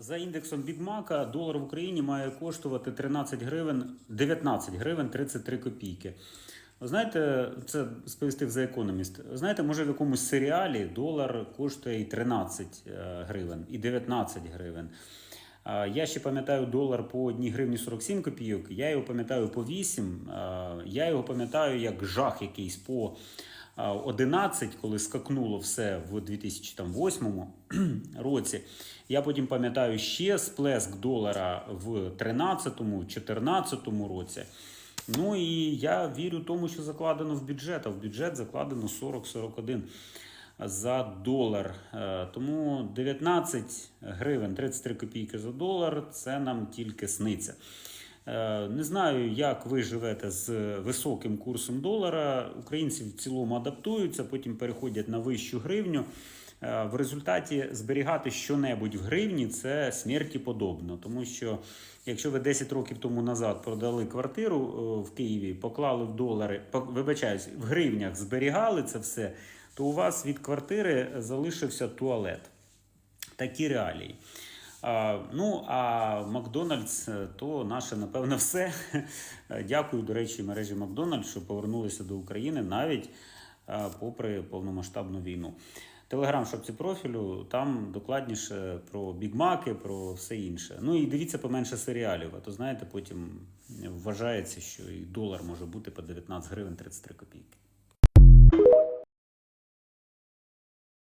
За індексом Бігмака долар в Україні має коштувати 13 гривень 19 гривень 33 копійки. Знаєте, це сповістив за економіст. Знаєте, може в якомусь серіалі долар коштує і 13 е, гривень, і 19 гривень. Я ще пам'ятаю долар по 1 гривні 47 копійок, я його пам'ятаю по 8, я його пам'ятаю як жах якийсь по 11, коли скакнуло все в 2008 році. Я потім пам'ятаю ще сплеск долара в 13-14 році. Ну і я вірю тому, що закладено в бюджет, а в бюджет закладено 40-41 за долар. Е, Тому 19 гривень 33 копійки за долар це нам тільки сниться. Е, Не знаю, як ви живете з високим курсом долара. Українці в цілому адаптуються, потім переходять на вищу гривню. Е, В результаті зберігати щонебудь в гривні це смерті подобно, тому що якщо ви 10 років тому назад продали квартиру е, в Києві, поклали в долари, вибачаюсь, в гривнях зберігали це все, то у вас від квартири залишився туалет. Такі реалії. Ну, а Макдональдс е, то наше, напевно, все. Е, Дякую, до речі, мережі Макдональдс, що повернулися до України навіть е, попри повномасштабну війну. Телеграм шапці профілю, там докладніше про бігмаки, про все інше. Ну і дивіться поменше серіалів, а то знаєте, потім вважається, що і долар може бути по 19 гривень 33 копійки.